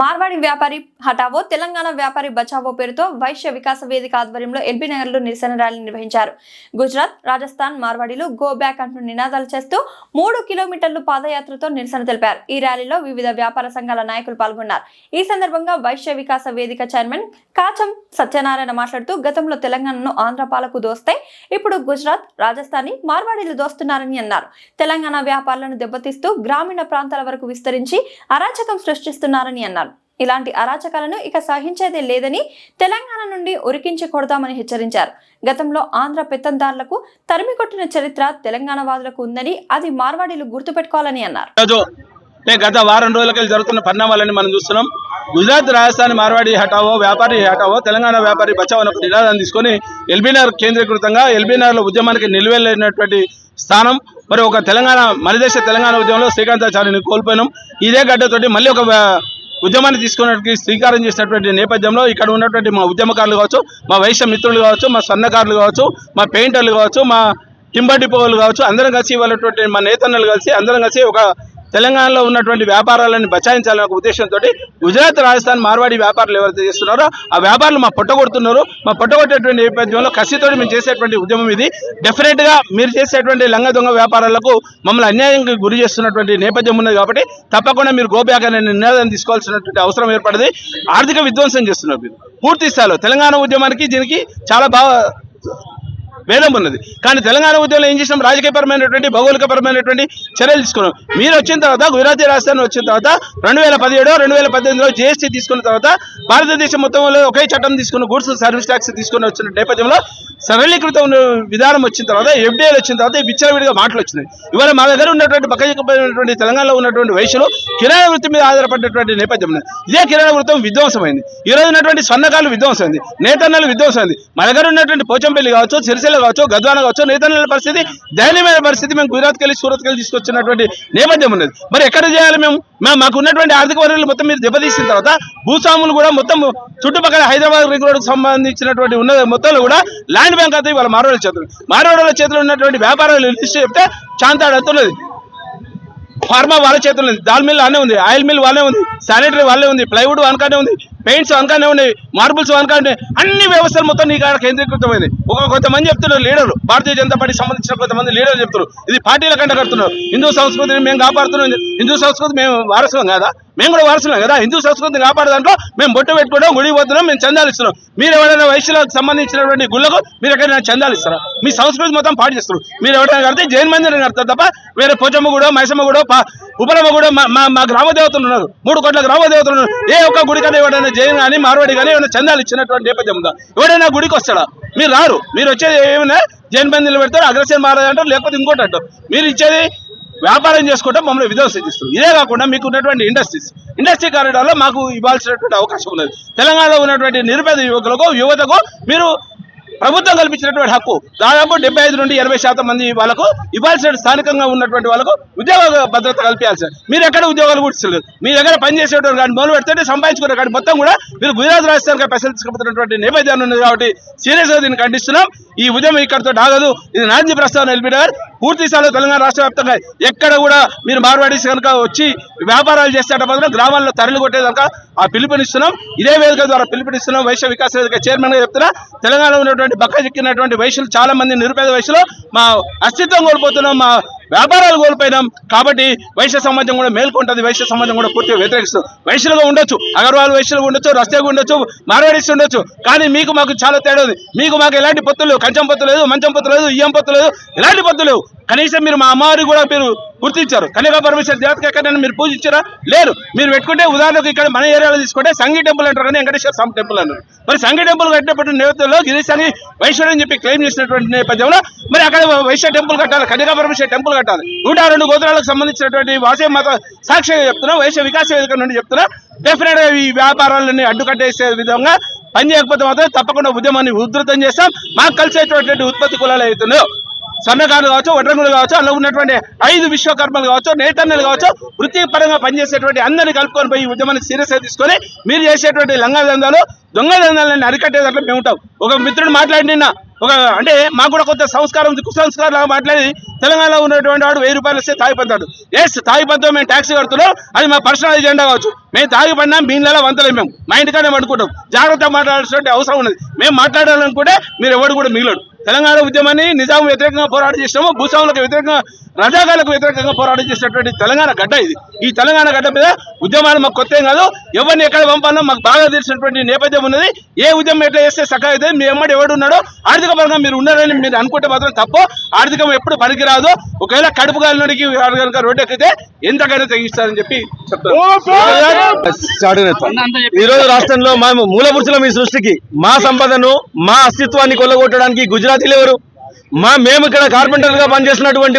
మార్వాడి వ్యాపారి హఠావో తెలంగాణ వ్యాపారి బచావో పేరుతో వైశ్య వికాస వేదిక ఆధ్వర్యంలో ఎల్బీ నగర్లో నిరసన ర్యాలీ నిర్వహించారు. గుజరాత్ రాజస్థాన్ మార్వాడీలు గో బ్యాక్ అంటూ నినాదాలు చేస్తూ మూడు కిలోమీటర్లు పాదయాత్రతో నిరసన తెలిపారు. ఈ ర్యాలీలో వివిధ వ్యాపార సంఘాల నాయకులు పాల్గొన్నారు. ఈ సందర్భంగా వైశ్య వికాస వేదిక చైర్మన్ కాచం సత్యనారాయణ మాట్లాడుతూ గతంలో తెలంగాణను ఆంధ్ర పాలకు దోస్తే ఇప్పుడు గుజరాత్ రాజస్థానీ మార్వాడీలు దోస్తున్నారని అన్నారు. తెలంగాణ వ్యాపారులను దెబ్బతీస్తూ గ్రామీణ ప్రాంతాల వరకు విస్తరించి అరాచకం సృష్టిస్తున్నారని అన్నారు. ఇలాంటి అరాచకాలను ఇక సహించేదే లేదని తెలంగాణ నుండి ఉరికించి కొడతామని హెచ్చరించారు. గతంలో ఆంధ్ర పెత్తందారులకు తరిమి కొట్టిన చరిత్ర తెలంగాణ వాదులకు ఉందని అది మార్వాడీలు గుర్తుపెట్టుకోవాలని అన్నారు. గత వారం రోజులకి జరుగుతున్న పరిణామాలని మనం చూస్తున్నాం. గుజరాత్ రాజస్థాన్ మార్వాడి హటావో వ్యాపారి హటావో తెలంగాణ వ్యాపారి బచావో అనే ఒక నినాదాన్ని తీసుకొని ఎల్బీనగర్ కేంద్రీకృతంగా ఎల్బీనగర్లో ఉద్యమానికి నిలువెళ్ళినటువంటి స్థానం మరి ఒక తెలంగాణ మనదేశ తెలంగాణ ఉద్యమంలో శ్రీకాంతాచార్యని కోల్పోయినాం. ఇదే గడ్డతోటి మళ్ళీ ఒక ఉద్యమాన్ని తీసుకున్నట్టు శ్రీకారం చేసినటువంటి నేపథ్యంలో ఇక్కడ ఉన్నటువంటి మా ఉద్యమకారులు కావచ్చు మా వైశ్య మిత్రులు కావచ్చు మా సన్నకారులు కావచ్చు మా పెయింటర్లు కావచ్చు మా టింబర్ డిపోలు కావచ్చు అందరం కలిసి వాళ్ళటువంటి మా నేతన్నలు కలిసి అందరం కలిసి ఒక తెలంగాణలో ఉన్నటువంటి వ్యాపారాలను బచాయించాలనే ఒక ఉద్దేశంతో గుజరాత్ రాజస్థాన్ మార్వాడి వ్యాపారులు ఎవరైతే చేస్తున్నారో ఆ వ్యాపారులు మా పొట్టగొడుతున్నారు మా పొట్టగొట్టేటువంటి నేపథ్యంలో కసితో మేము చేసేటువంటి ఉద్యమం ఇది. డెఫినెట్గా మీరు చేసేటువంటి లంగ దొంగ వ్యాపారాలకు మమ్మల్ని అన్యాయంగా గురి చేస్తున్నటువంటి నేపథ్యం ఉన్నది కాబట్టి తప్పకుండా మీరు గోబ్యాక్ అనే నినాదం తీసుకోవాల్సినటువంటి అవసరం ఏర్పడింది. ఆర్థిక విధ్వంసం చేస్తున్నారు మీరు. పూర్తి స్థాయిలో తెలంగాణ ఉద్యమానికి దీనికి చాలా బాగా భేదం ఉన్నది. కానీ తెలంగాణ ఉద్యమంలో ఏం చేసినాం? రాజకీయపరమైనటువంటి భౌగోళికపరమైనటువంటి చర్యలు తీసుకున్నాం. మీరు వచ్చిన తర్వాత గుజరాతీ రాజధాని వచ్చిన తర్వాత రెండు వేల పదిహేడు రెండు వేల పద్దెనిమిదిలో జీఎస్టీ తీసుకున్న తర్వాత భారతదేశం మొత్తంలో ఒకే చట్టం తీసుకున్న గూడ్స్ సర్వీస్ ట్యాక్స్ తీసుకుని వచ్చిన నేపథ్యంలో సరళీకృతం ఉన్న విధానం వచ్చిన తర్వాత ఎఫ్డీఐలు వచ్చిన తర్వాత విచ్చలవిడిగా మాటలు వచ్చినాయి. ఇవాళ మా దగ్గర ఉన్నటువంటి పక్కమైనటువంటి తెలంగాణలో ఉన్నటువంటి వయసులో కిరాణా వృత్తి మీద ఆధారపడినటువంటి నేపథ్యం ఇదే కిరాణా వృత్తం విధ్వంసమైంది. ఈరోజు ఉన్నటువంటి స్వర్ణకాలు విధ్వంసమైంది. నేతన్నలు విధ్వంసమైంది. మా దగ్గర ఉన్నటువంటి పోచంపల్లి కావచ్చు సిరిసిల్ల కావచ్చు గద్వాన కావచ్చు నేతన్నల పరిస్థితి దయనీయమైన పరిస్థితి మేము గుజరాత్కి వెళ్ళి సూరత్కి వెళ్ళి తీసుకొచ్చినటువంటి నేపథ్యం ఉన్నది. మరి ఎక్కడ చేయాలి మేము? మేము మాకు ఉన్నటువంటి ఆర్థిక వనరులు మొత్తం మీరు దెబ్బతీసిన తర్వాత భూస్వాములు కూడా మొత్తం చుట్టుపక్కల హైదరాబాద్ రింగ్ రోడ్కు సంబంధించినటువంటి ఉన్న మొత్తంలో కూడా ల్యాండ్ బ్యాంక్ అయితే ఇవాళ మారోళ్ళ చేతులు మారోళ్ళ చేతిలో ఉన్నటువంటి వ్యాపారాలు లిస్ట్ చెప్తే చాంతాడుతున్నది ఫార్మా వాళ్ళ చేతుల్లో ఉంది దాల్ మిల్ వాళ్ళే ఉంది ఆయిల్ మిల్ వాళ్ళే ఉంది శానిటరీ వాళ్ళే ఉంది ప్లైవుడ్ వనకానే ఉంది. పెయింట్స్ అనకానే ఉన్నాయి మార్బుల్స్ వనకానే అన్ని వ్యవస్థలు మొత్తం నీ కాడ కేంద్రీకృతమైంది. ఒక కొంతమంది చెప్తున్నారు లీడర్లు. భారతీయ జనతా పార్టీకి సంబంధించిన కొంతమంది లీడర్లు చెప్తున్నారు. ఇది పార్టీల కంటే కడుతున్నారు. హిందూ సంస్కృతిని మేము కాపాడుతున్నాం. హిందూ సంస్కృతి మేము వారసులం కదా? మేము కూడా వారసులం కదా? హిందూ సంస్కృతిని కాపాడే దాంట్లో మేము బొట్టు పెట్టుకోవడం గుడి పోతున్నాం మేము చందాలు ఇస్తున్నాం. మీరు ఎవరైనా వైశ్యులకు సంబంధించినటువంటి గుళ్ళకు మీరు ఎక్కడైనా చందాలు ఇస్తారా? మీ సంస్కృతి మొత్తం పాటు చేస్తారు మీరు ఎవరైనా కడితే జైన్ మందిరం కడతారు తప్ప వేరే పోచమ్మ కూడా మైసమ్మ కూడా ఉపరమ్మ కూడా మా మా- గ్రామ దేవతలు ఉన్నారు. మూడు కోట్ల గ్రామ దేవతలు ఉన్నారు. ఏ ఒక్క గుడి కన్నా ఎవడైనా జైన్ కానీ మార్వాడి కానీ ఏమైనా చందాలు ఇచ్చినటువంటి నేపథ్యం ఉందా? ఎవడైనా గుడికి వస్తాడా? మీరు రారు. మీరు వచ్చేది ఏమైనా జైన్ మందిరం పెడతారు అగ్రసేన్ మహారాజ్ అంటారు లేకపోతే ఇంకోటి అంటారు. మీరు ఇచ్చేది వ్యాపారం చేసుకుంటే మమ్మల్ని విధ్వంసం ఇదే కాకుండా మీకు ఉన్నటువంటి ఇండస్ట్రీస్. ఇండస్ట్రీ కారిడార్లో మాకు ఇవ్వాల్సినటువంటి అవకాశం ఉన్నది. తెలంగాణలో ఉన్నటువంటి నిరుపేద యువకులకు యువతకు మీరు ప్రభుత్వం కల్పించినటువంటి హక్కు. దాదాపు డెబ్బై ఐదు నుండి ఎనభై శాతం మంది వాళ్ళకు ఇవ్వాల్సిన స్థానికంగా ఉన్నటువంటి వాళ్ళకు ఉద్యోగ భద్రత కల్పించాలి మీరు ఎక్కడ ఉద్యోగాలు కూర్చోలేదు మీ దగ్గర పనిచేసేటువంటి కానీ మొదలు పెడితే సంపాదించుకున్న కానీ మొత్తం కూడా మీరు గుజరాత్ రాజస్థాన్ పెసలు తీసుకుపోతున్నటువంటి నేపథ్యం ఉంది కాబట్టి సీరియస్గా దీన్ని ఖండిస్తున్నాం. ఈ ఉద్యమం ఇక్కడితో ఆగదు. ఇది నాంది ప్రస్తావన ఎల్బినగర్ పూర్తి స్థాయిలో తెలంగాణ రాష్ట్ర వ్యాప్తంగా ఎక్కడ కూడా మీరు మార్వాడీస్ కనుక వచ్చి వ్యాపారాలు చేసేట మాత్రం గ్రామాల్లో తరలి కొట్టేదాకా ఆ పిలుపునిస్తున్నాం. ఇదే వేదిక ద్వారా పిలుపునిస్తున్నాం. వైశ్య వికాస్ వేదిక చైర్మన్గా చెప్తున్నా. తెలంగాణలో ఉన్నటువంటి బక్క చిక్కినటువంటి వయసులు చాలా మంది నిరుపేద వయసులో మా అస్తిత్వం కోల్పోతున్నాం. మా వ్యాపారాలు కోల్పోయినాం. కాబట్టి వైశ్య సమాజం కూడా మేల్కొంటుంది వైశ్య సమాజం కూడా పూర్తిగా వ్యతిరేకిస్తుంది వైశ్యులుగా ఉండొచ్చు అగర్వాల్ వైశ్యులుగా ఉండొచ్చు రస్తేగా ఉండొచ్చు మార్వాడీస్ ఉండొచ్చు. కానీ మీకు మాకు చాలా తేడా ఉంది. మీకు మాకు ఎలాంటి పొత్తులు కంచం పొత్తు లేదు మంచం పొత్తు లేదు ఇయ్యం పొత్తు లేదు. ఎలాంటి పొత్తు లేవు. కనీసం మీరు మా అమ్మవారి కూడా మీరు గుర్తించారు. కన్యకా పరమేశ్వర దేవతకి ఎక్కడైనా మీరు పూజించారా? లేరు మీరు పెట్టుకుంటే ఉదాహరణకు ఇక్కడ మన ఏరియాలో తీసుకుంటే సంఘీ టెంపుల్ అంటారు కానీ వెంకటేశ్వర స్వామి టెంపుల్ అన్నారు. మరి సంఘీ టెంపుల్ కట్టినప్పుడు నేతల్లో గిరిశాని వైశ్వరు అని చెప్పి క్లెయిమ్ చేసినటువంటి నేపథ్యంలో మరి అక్కడ వైశ్య టెంపుల్ కట్టాలి. కన్యకా పరమేశ్వర టెంపుల్ కట్టాలి. నూట రెండు గోత్రాలకు సంబంధించినటువంటి వాసే మాత సాక్షిగా చెప్తున్నా వైశ్య వికాస వేదిక నుండి చెప్తున్నా. డెఫినెట్గా ఈ వ్యాపారాలన్నీ అడ్డుకట్టేసే విధంగా పని చేయకపోతే మాత్రం తప్పకుండా ఉద్యమాన్ని ఉధృతం చేస్తాం. మాకు కలిసేటువంటి ఉత్పత్తి కులాలు అవుతున్నాయో సన్నగారు కావచ్చు వడ్రంగులు కావచ్చు అందులో ఉన్నటువంటి ఐదు విశ్వకర్మలు కావచ్చు నేతన్నలు కావచ్చు వృత్తిపరంగా పనిచేసేటువంటి అందరిని కలుపుకొని పోయి ఉద్యమాన్ని సీరియస్ తీసుకొని మీరు చేసేటువంటి లంగా దందాలు దొంగ దందాలను అరికట్టేదాంట్లో మేము ఉంటాం. ఒక మిత్రుడు మాట్లాడిన ఒక అంటే మాకు కూడా కొంత సంస్కారం ఉంది కుసంస్కారం లాగా మాట్లాడి తెలంగాణలో ఉన్నటువంటి వాడు వెయ్యి రూపాయలు వస్తే తాగిపోతాడు ఎస్ తాగిపోతాం మేము ట్యాక్సీ కడుతున్నాం అది మా పర్సనల్ ఎజెండా కావచ్చు. మేము తాగిపడినా మీ నెల వంతలే మేము. మా ఇంటికానే పడుకుంటాం జాగ్రత్త మాట్లాడాల్సిన అవసరం ఉన్నది. మేము మాట్లాడాలనుకుంటే మీరు ఎవడు కూడా మిగిలడు. తెలంగాణ ఉద్యమాన్ని నిజాం వ్యతిరేకంగా పోరాటం చేసినాము భూస్వాములకు వ్యతిరేకంగా రజాకాలకు వ్యతిరేకంగా పోరాటం చేసినటువంటి తెలంగాణ గడ్డ ఇది. ఈ తెలంగాణ గడ్డ మీద ఉద్యమాలు మాకు కొత్త కాదు. ఎవరిని ఎక్కడ పంపాలో మాకు బాగా తెలిసినటువంటి నేపథ్యం ఉన్నది. ఏ ఉద్యమం ఎట్లా చేస్తే సక్క అయితే మీ ఎమ్మడి ఎవడు ఉన్నాడో ఆర్థిక పరంగా మీరు ఉన్నారని మీరు అనుకుంటే మాత్రం తప్పు. ఆర్థికం ఎప్పుడు పనికిరాదు. ఒకవేళ కడుపు కాలినడికి కనుక రోడ్డు ఎక్కితే ఎంతకైనా తెగిస్తారని చెప్పి ఈ రోజు రాష్ట్రంలో మేము మూలపురుషులం ఈ సృష్టికి మా సంపదను మా అస్తిత్వాన్ని కొల్లగొట్టడానికి గుజరాతీలు ఎవరు? మా మేము ఇక్కడ కార్పెంటర్గా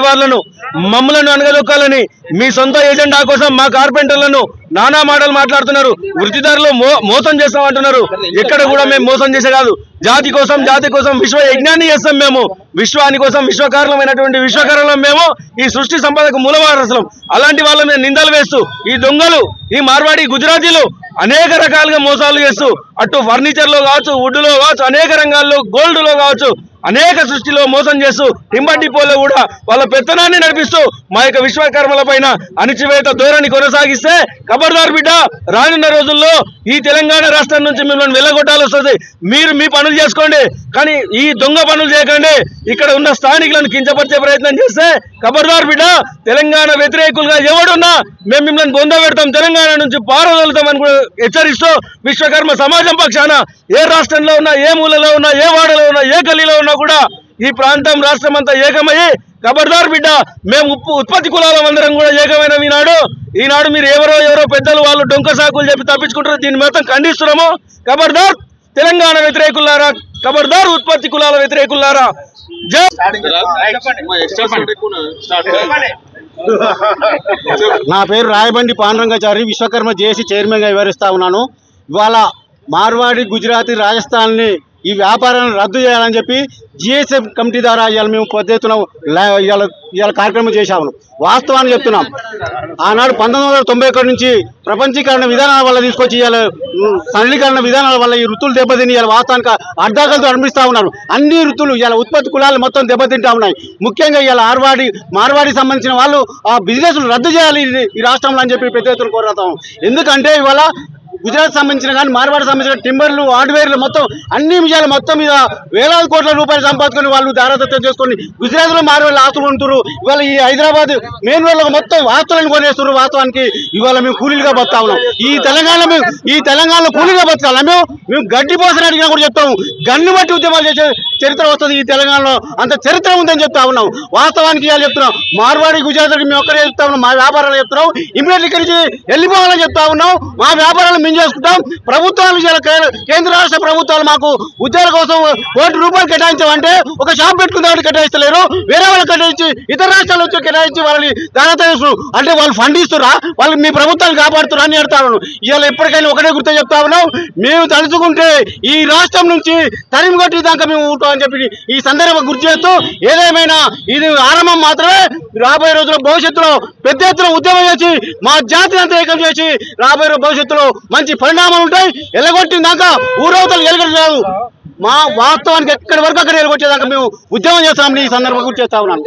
వాళ్ళను మమ్మలను అనగదొక్కాలని మీ సొంత ఏజెండా కోసం మా కార్పెంటర్లను నానా మాటలు మాట్లాడుతున్నారు. వృత్తిదారులు మో- మోసం చేస్తామంటున్నారు. ఎక్కడ కూడా మేము మోసం చేసే కాదు. జాతి కోసం జాతి కోసం విశ్వ యజ్ఞాన్ని చేస్తాం మేము. విశ్వాని కోసం విశ్వకారణమైనటువంటి విశ్వకారణం మేము ఈ సృష్టి సంపదకు మూలవారసులం. అలాంటి వాళ్ళ మీద నిందలు వేస్తూ ఈ దొంగలు ఈ మార్వాడి గుజరాతీలు అనేక రకాలుగా మోసాలు చేస్తూ అటు ఫర్నిచర్లో కావచ్చు వుడ్లో కావచ్చు అనేక రంగాల్లో గోల్డ్లో కావచ్చు అనేక సృష్టిలో మోసం చేస్తూ టింబర్ డిపోలో కూడా వాళ్ళ పెత్తనాన్ని నడిపిస్తూ మా యొక్క విశ్వకర్మల పైన అణిచివేత ధోరణి కొనసాగిస్తే ఖబర్దార్ బిడ్డ రానున్న రోజుల్లో ఈ తెలంగాణ రాష్ట్రం నుంచి మిమ్మల్ని వెళ్ళగొట్టాల్సి వస్తుంది. మీరు మీ పనులు చేసుకోండి. కానీ ఈ దొంగ పనులు చేయకండి. ఇక్కడ ఉన్న స్థానికులను కించపరిచే ప్రయత్నం చేస్తే ఖబర్దార్ బిడ్డ తెలంగాణ వ్యతిరేకులుగా ఎవడున్నా మేము మిమ్మల్ని బొంద పెడతాం తెలంగాణ నుంచి పారదలుతామని కూడా హెచ్చరిస్తూ విశ్వకర్మ సమాజం పక్షాన ఏ రాష్ట్రంలో ఉన్నా ఏ మూలలో ఉన్నా ఏ వాడలో ఉన్నా ఏ గల్లీలో ఉన్నా కూడా ఈ ప్రాంతం రాష్ట్రం అంతా ఏకమయ్యి ఖబర్దార్ బిడ్డ మేము ఉప్పు ఉత్పత్తి కులాలం అందరం కూడా ఏకమైన ఈనాడు. ఈనాడు మీరు ఎవరో ఎవరో పెద్దలు వాళ్ళు డొంక సాకులు చెప్పి తప్పించుకుంటారు దీన్ని మొత్తం ఖండిస్తున్నాము. ఖబర్దార్ తెలంగాణ వ్యతిరేకులారా ఖబర్దార్ ఉత్పత్తి కులాల వ్యతిరేకులారా జై నా పేరు రాయబండి పాండురంగాచారి విశ్వకర్మ జేఏసీ చైర్మన్గా వివరిస్తా ఉన్నాను. ఇవాళ మార్వాడి గుజరాతీ రాజస్థాన్ని ఈ వ్యాపారాన్ని రద్దు చేయాలని చెప్పి జిఎస్ఎఫ్ కమిటీ ద్వారా ఇవాళ మేము పెద్ద ఎత్తున ఇవాళ ఇవాళ కార్యక్రమం చేశాము. వాస్తవాన్ని చెప్తున్నాం. ఆనాడు పంతొమ్మిది వందల తొంభై ఒకటి నుంచి ప్రపంచీకరణ విధానాల వల్ల తీసుకొచ్చి ఇవాళ సరళీకరణ విధానాల వల్ల ఈ వృత్తులు దెబ్బతిని ఇవాళ వాస్తవానికి అడ్డాకలతో అనిపిస్తా ఉన్నారు. అన్ని వృత్తులు ఇవాళ ఉత్పత్తి కులాలు మొత్తం దెబ్బతింటా ఉన్నాయి. ముఖ్యంగా ఇవాళ ఆర్వాడి మార్వాడికి సంబంధించిన వాళ్ళు ఆ బిజినెస్లు రద్దు చేయాలి ఈ- రాష్ట్రంలో అని చెప్పి పెద్ద ఎత్తున కోరతాం ఎందుకంటే ఇవాళ గుజరాత్ సంబంధించిన కానీ మార్వాడి సంబంధించిన టింబర్లు హార్డ్వేర్లు మొత్తం అన్ని విషయాలు మొత్తం మీద వేలాది కోట్ల రూపాయలు సంపాదించుకొని వాళ్ళు దారాదత్తం చేసుకొని గుజరాత్లో మార్వాడి ఆస్తులు ఉంటారు ఇవాళ ఈ హైదరాబాద్ మెయిన్ రోడ్లో మొత్తం ఆస్తులను కొనేస్తున్నారు వాస్తవానికి. ఇవాళ మేము కూలీలుగా బతుకా ఉన్నాం. ఈ తెలంగాణ మేము ఈ తెలంగాణలో కూలీగా బతకాలా మేము మేము గడ్డి పోసని అడిగినా కూడా చెప్తాము. గన్ను బట్టి ఉద్యమాలు చేసే చరిత్ర వస్తుంది ఈ తెలంగాణలో. అంత చరిత్ర ఉందని చెప్తా ఉన్నాం. వాస్తవానికి ఇవాళ చెప్తున్నాం. మార్వాడి గుజరాత్ మేము ఒక్కరే చెప్తా ఉన్నాం. మా వ్యాపారాలు చెప్తున్నాం. ఇమీడియట్లీ ఇక్కడి నుంచి వెళ్ళిపోవాలని చెప్తా ఉన్నాం. మా వ్యాపారాలు మేము చేసుకుంటాం ప్రభుత్వాలు కేంద్ర రాష్ట్ర ప్రభుత్వాలు మాకు ఉద్యోగాల కోసం కోటి రూపాయలు కేటాయించామంటే ఒక షాప్ పెట్టుకుందామని కేటాయిస్తలేరు. వేరే వాళ్ళు కేటాయించి ఇతర రాష్ట్రాల వచ్చి కేటాయించి వాళ్ళని దానత అంటే వాళ్ళు ఫండ్ ఇస్తురా వాళ్ళు మీ ప్రభుత్వాన్ని కాపాడుతురా అని అడుగుతాను ఇవాళ ఎప్పటికైనా ఒకటే గుర్తు చెప్తా ఉన్నాం. మేము తలుచుకుంటే ఈ రాష్ట్రం నుంచి తరిమి కొట్టి దాకా మేము ఉంటాం అని చెప్పి ఈ సందర్భం గుర్తు చేస్తూ ఏదేమైనా ఇది ఆరంభం మాత్రమే. రాబోయే రోజుల్లో భవిష్యత్తులో పెద్ద ఎత్తున ఉద్యమం చేసి మా జాతిని అంతా ఏకం చేసి రాబోయే భవిష్యత్తులో మంచి పరిణామాలు ఉంటాయి. ఎలగొట్టిన దాకా ఊరవతలు ఎలగట్లేదు. మా వాస్తవానికి ఎక్కడి వరకు అక్కడ ఎలగొట్టేదాకా మేము ఉద్యమం చేస్తామని ఈ సందర్భంగా చేస్తా ఉన్నాను.